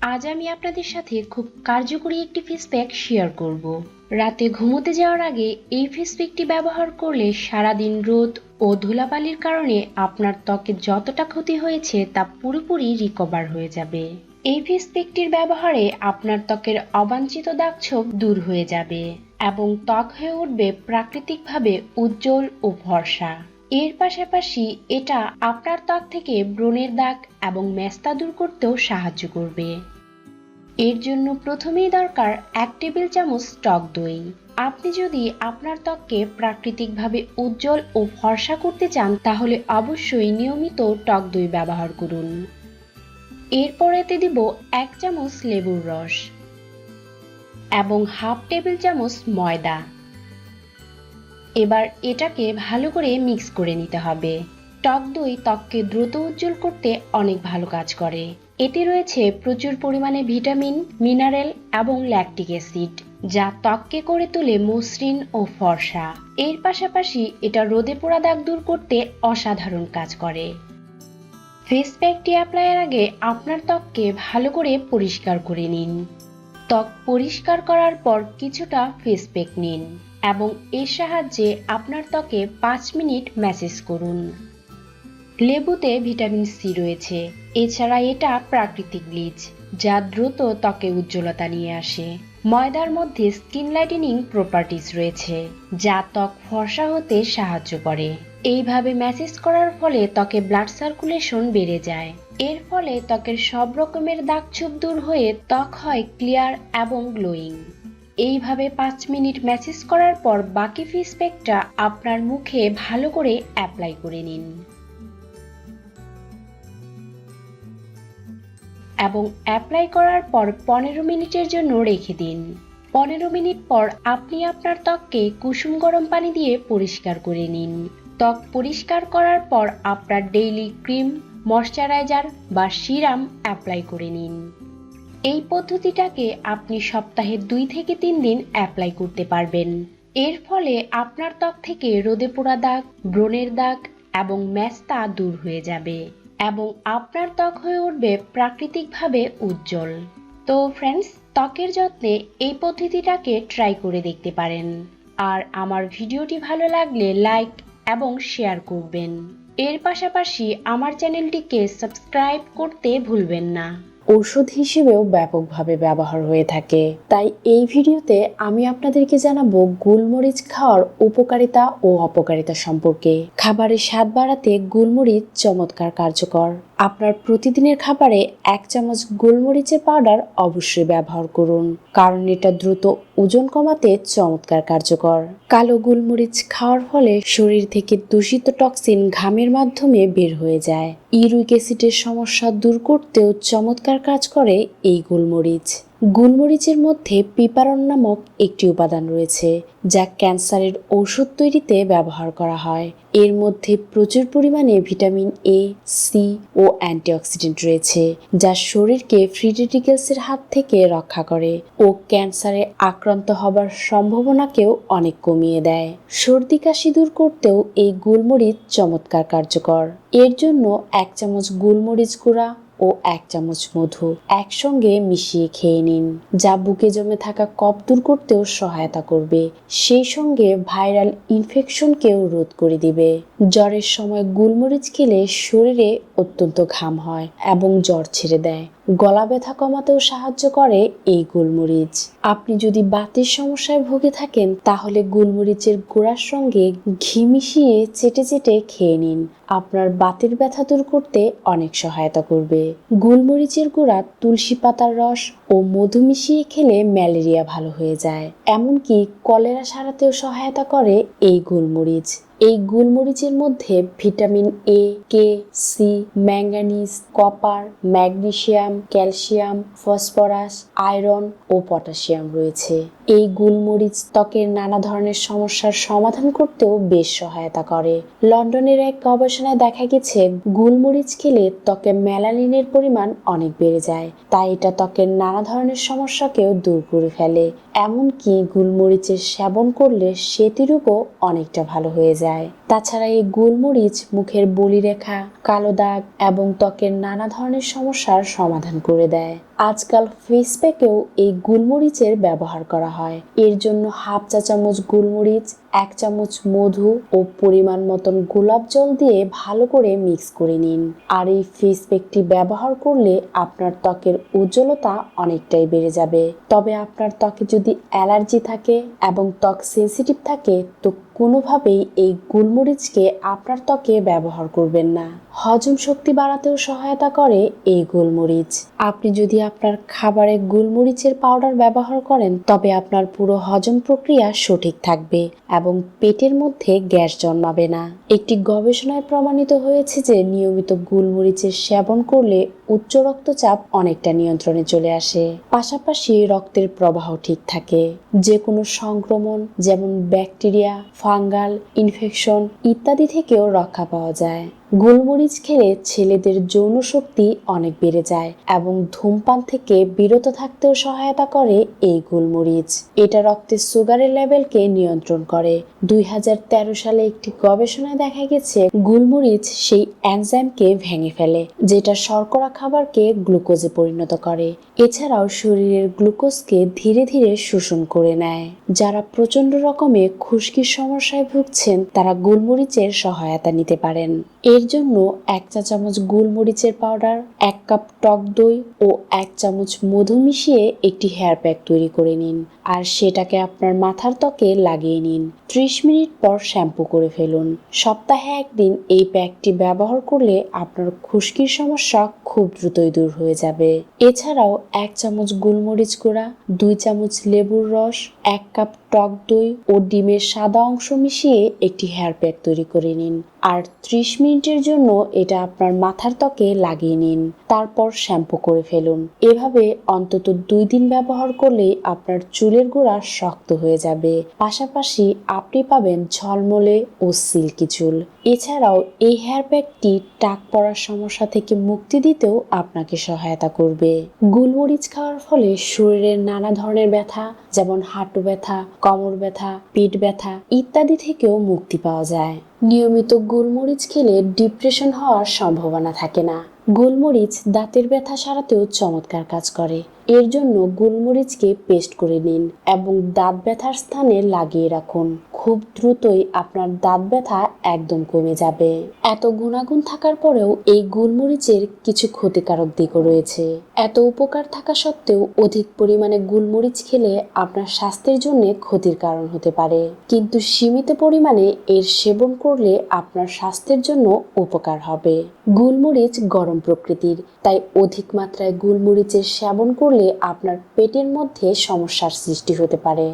আজ আমি আপনাদের সাথে খুব কার্যকরী একটি ফেস প্যাক শেয়ার করব। রাতে ঘুমোতে যাওয়ার আগে এই ফেস প্যাকটি ব্যবহার করলে সারাদিন রোদ ও ধুলাবালির কারণে আপনার ত্বকে যতটা ক্ষতি হয়েছে তা পুরোপুরি রিকভার হয়ে যাবে। এই ফেস প্যাকটির ব্যবহারে আপনার ত্বকের অবাঞ্ছিত দাগছোপ দূর হয়ে যাবে এবং ত্বক হয়ে উঠবে প্রাকৃতিকভাবে উজ্জ্বল ও ভরসা। এর পাশাপাশি এটা আপনার ত্বক থেকে ব্রণের দাগ এবং মেস্তা দূর করতেও সাহায্য করবে। এর জন্য প্রথমেই দরকার এক টেবিল চামচ টক দই। আপনি যদি আপনার ত্বককে প্রাকৃতিকভাবে উজ্জ্বল ও ফর্সা করতে চান, তাহলে অবশ্যই নিয়মিত টক দই ব্যবহার করুন। এরপর এতে দিব এক চামচ লেবুর রস এবং হাফ টেবিল চামচ ময়দা। এবার এটাকে ভালো করে মিক্স করে নিতে হবে। টক দই ত্বককে দ্রুত উজ্জ্বল করতে অনেক ভালো কাজ করে। এতে রয়েছে প্রচুর পরিমাণে ভিটামিন, মিনারেল এবং ল্যাকটিক অ্যাসিড যা ত্বককে করে তোলে মসৃণ ও ফর্সা। এর পাশাপাশি এটা রোদে পোড়া দাগ দূর করতে অসাধারণ কাজ করে। ফেস প্যাকটি অ্যাপ্লাইয়ের আগে আপনার ত্বককে ভালো করে পরিষ্কার করে নিন। ত্বক পরিষ্কার করার পর কিছুটা ফেস প্যাক নিন এবং এর সাহায্যে আপনার ত্বকে পাঁচ মিনিট ম্যাসেজ করুন। লেবুতে ভিটামিন সি রয়েছে, এছাড়া এটা প্রাকৃতিক ব্লিচ যা দ্রুত ত্বকে উজ্জ্বলতা নিয়ে আসে। ময়দার মধ্যে স্কিন লাইটেনিং প্রপার্টিজ রয়েছে, যা ত্বক ফর্সা হতে সাহায্য করে। এইভাবে ম্যাসেজ করার ফলে ত্বকে ব্লাড সার্কুলেশন বেড়ে যায়। এর ফলে ত্বকের সব রকমের দাগছোপ দূর হয়ে ত্বক হয় ক্লিয়ার এবং গ্লোয়িং। এইভাবে পাঁচ মিনিট ম্যাসেজ করার পর বাকি ফেস প্যাকটা আপনার মুখে ভালো করে অ্যাপ্লাই করে নিন। এবং অ্যাপ্লাই করার পর পনেরো মিনিটের জন্য রেখে দিন। পনেরো মিনিট পর আপনি আপনার ত্বককে কুসুম গরম পানি দিয়ে পরিষ্কার করে নিন। ত্বক পরিষ্কার করার পর আপনার ডেইলি ক্রিম ময়শ্চারাইজার বা সিরাম অ্যাপ্লাই করে নিন। এই পদ্ধতিটাকে আপনি সপ্তাহে দুই থেকে তিন দিন অ্যাপ্লাই করতে পারবেন। এর ফলে আপনার ত্বক থেকে রোদে পোড়া দাগ, ব্রণের দাগ এবং ম্যাস্তা দূর হয়ে যাবে এবং আপনার ত্বক হয়ে উঠবে প্রাকৃতিকভাবে উজ্জ্বল। তো ফ্রেন্ডস ত্বকের যত্নে এই পদ্ধতিটাকে ট্রাই করে দেখতে পারেন। আর আমার ভিডিওটি ভালো লাগলে লাইক এবং শেয়ার করবেন। এর পাশাপাশি আমার চ্যানেলটিকে সাবস্ক্রাইব করতে ভুলবেন না। ওষুধ হিসেবেও ব্যাপকভাবে ব্যবহার হয়ে থাকে। তাই এই ভিডিওতে আমি আপনাদেরকে জানাব গুলমরিচ খাওয়ার উপকারিতা ও অপকারিতা সম্পর্কে। খাবারের স্বাদ বাড়াতে গুলমরিচ চমৎকার কার্যকর। আপনার প্রতিদিনের খাবারে এক চামচ গোলমরিচের পাউডার অবশ্যই ব্যবহার করুন, কারণ এটা দ্রুত ওজন কমাতে চমৎকার কার্যকর। কালো গোলমরিচ খাওয়ার ফলে শরীর থেকে দূষিত টক্সিন ঘামের মাধ্যমে বের হয়ে যায়। ইউরিক অ্যাসিডের সমস্যা দূর করতেও চমৎকার কাজ করে এই গোলমরিচ। গোলমরিচের মধ্যে পিপারন নামক একটি উপাদান রয়েছে, যা ক্যান্সারের ঔষধ তৈরিতে ব্যবহার করা হয়। এর মধ্যে প্রচুর পরিমাণে ভিটামিন এ সি ও অ্যান্টিঅক্সিডেন্ট রয়েছে, যা শরীরকে ফ্রি হাত থেকে রক্ষা করে ও ক্যান্সারে আক্রান্ত হবার সম্ভাবনাকেও অনেক কমিয়ে দেয়। সর্দি কাশি দূর করতেও এই গোলমরিচ চমৎকার কার্যকর। এর জন্য এক চামচ গোলমরিচ গুঁড়া ও এক চামচ মধু একসঙ্গে মিশিয়ে খেয়ে নিন। যা বুকে জমে থাকা কপ দূর করতেও সহায়তা করবে। সেই সঙ্গে ভাইরাল ইনফেকশনকেও রোধ করে দিবে। জ্বরের সময় গুলমরিচ খেলে শরীরে অত্যন্ত ঘাম হয় এবং জ্বর ছেড়ে দেয়। গলা ব্যথা কমাতেও সাহায্য করে এই গোলমরিচ। আপনি যদি বাতের সমস্যায় ভুগে থাকেন, তাহলে গোলমরিচের গোড়ার সঙ্গে ঘি মিশিয়ে চেটে চেটে খেয়ে নিন। আপনার বাতের ব্যথা দূর করতে অনেক সহায়তা করবে। গোলমরিচের গোড়া তুলসী পাতার রস ও মধু মিশিয়ে খেলে ম্যালেরিয়া ভালো হয়ে যায়। এমনকি কলেরা সারাতেও সহায়তা করে এই গোলমরিচ। এই গোলমরিচের মধ্যে vitamin A K C manganese, copper magnesium calcium, phosphorus, iron O potassium রয়েছে। এই গোলমরিচ ত্বকের নানা ধরনের সমস্যার সমাধান করতেও বেশ সহায়তা করে। লন্ডনের এক গবেষণায় দেখা গেছে, গোলমরিচ খেলে ত্বকে ম্যালানিনের পরিমাণ অনেক বেড়ে যায়। তাই এটা ত্বকের নানা ধরনের সমস্যাকেও দূর করে ফেলে। এমনকি গুলমরিচের সেবন করলে সেতিরূপও অনেকটা ভালো হয়ে যায়। তাছাড়া এই গোলমরিচ মুখের বলিরেখা, কালো দাগ এবং ত্বকের নানা ধরনের সমস্যার সমাধান করে দেয়। আজকাল ফেস প্যাকেও এই গোলমরিচের ব্যবহার করা হয়। এর জন্য হাফ চা চামচ গুলমরিচ, এক চামচ মধু ও পরিমাণ মতন গোলাপ জল দিয়ে ভালো করে মিক্স করে নিন। আর এই ফেস প্যাকটি ব্যবহার করলে আপনার ত্বকের উজ্জ্বলতা অনেকটাই বেড়ে যাবে। তবে আপনার ত্বকে যদি অ্যালার্জি থাকে এবং ত্বক সেন্সিটিভ থাকে, তো কোনোভাবেই এই গোলমরিচকে আপনার ত্বকে ব্যবহার করবেন না। হজম শক্তি বাড়াতেও সহায়তা করে এই গোলমরিচ। আপনি যদি আপনার খাবারে গোলমরিচের পাউডার ব্যবহার করেন, তবে আপনার পুরো হজম প্রক্রিয়া সঠিক থাকবে এবং পেটের মধ্যে গ্যাস জন্মাবে না। একটি গবেষণায় প্রমাণিত হয়েছে যে নিয়মিত গোলমরিচের সেবন করলে উচ্চ রক্তচাপ অনেকটা নিয়ন্ত্রণে চলে আসে। পাশাপাশি রক্তের প্রবাহ ঠিক থাকে। যে কোনো সংক্রমণ, যেমন ব্যাকটেরিয়া ফাঙ্গাল ইনফেকশন ইত্যাদি থেকেও রক্ষা পাওয়া যায়। গোলমরিচ খেলে ছেলেদের যৌন শক্তি অনেক বেড়ে যায় এবং ধূমপান থেকে বিরত থাকতেও সহায়তা করে এই গোলমরিচ। এটা রক্তের সুগারের লেভেলকে নিয়ন্ত্রণ করে। দুই হাজার তেরো সালে একটি গবেষণায় দেখা গেছে, গোলমরিচ সেই এনজাইমকে ভেঙে ফেলে, যেটা শর্করা খাবারকে গ্লুকোজে পরিণত করে। এছাড়াও শরীরের গ্লুকোজকে ধীরে ধীরে শোষণ করে নেয়। যারা প্রচণ্ড রকমের খুশকির সমস্যায় ভুগছেন, তারা গোলমরিচের সহায়তা নিতে পারেন। এর জন্য এক চা চামচ গোলমরিচের পাউডার, এক কাপ টক দই ও এক চামচ মধু মিশিয়ে একটি হেয়ার প্যাক তৈরি করে নিন। আর সেটাকে আপনার মাথার ত্বকে লাগিয়ে নিন। ত্রিশ মিনিট পর শ্যাম্পু করে ফেলুন। সপ্তাহে একদিন এই প্যাকটি ব্যবহার করলে আপনার খুশকির সমস্যা খুব দ্রুতই দূর হয়ে যাবে। এছাড়াও এক চামচ গোলমরিচ গুঁড়া, দুই চামচ লেবুর রস, এক কাপ টক দই ও ডিমের সাদা অংশ মিশিয়ে একটি হেয়ার প্যাক তৈরি করে নিন। আর ত্রিশ মিনিটের জন্য এটা আপনার মাথার ত্বকে লাগিয়ে নিন। তারপর শ্যাম্পু করে ফেলুন। এভাবে অন্তত দুই দিন ব্যবহার করলে আপনার চুলের গোড়া শক্ত হয়ে যাবে। পাশাপাশি আপনি পাবেন ঝলমলে ও সিল্কি চুল। এছাড়াও এই হেয়ার ব্যাগটি টাক পড়ার সমস্যা থেকে মুক্তি দিতেও আপনাকে সহায়তা করবে। গোলমরিচ খাওয়ার ফলে শরীরের নানা ধরনের ব্যথা, যেমন হাঁটু ব্যথা, কোমর ব্যথা, পেট ব্যথা ইত্যাদি থেকেও মুক্তি পাওয়া যায়। নিয়মিত গোলমরিচ খেলে ডিপ্রেশন হওয়ার সম্ভাবনা থাকে না। গোলমরিচ দাঁতের ব্যথা সারাতেও চমৎকার কাজ করে। এর জন্য গোলমরিচকে পেস্ট করে নিন এবং দাঁত ব্যথার স্থানে লাগিয়ে রাখুন। খুব দ্রুতই আপনার দাঁত ব্যথা একদম কমে যাবে। এত গুণাগুণ থাকার পরেও এই গোলমরিচের কিছু ক্ষতিকারক দিকও রয়েছে। এত উপকার থাকা সত্ত্বেও অধিক পরিমাণে গোলমরিচ খেলে আপনার স্বাস্থ্যের জন্য ক্ষতির কারণ হতে পারে। কিন্তু সীমিত পরিমাণে এর সেবন করলে আপনার স্বাস্থ্যের জন্য উপকার হবে। গোলমরিচ গরম প্রকৃতির, তাই অধিক মাত্রায় গোলমরিচের সেবন করলে আপনার পেটের মধ্যে সমস্যার সৃষ্টি হতে পারে।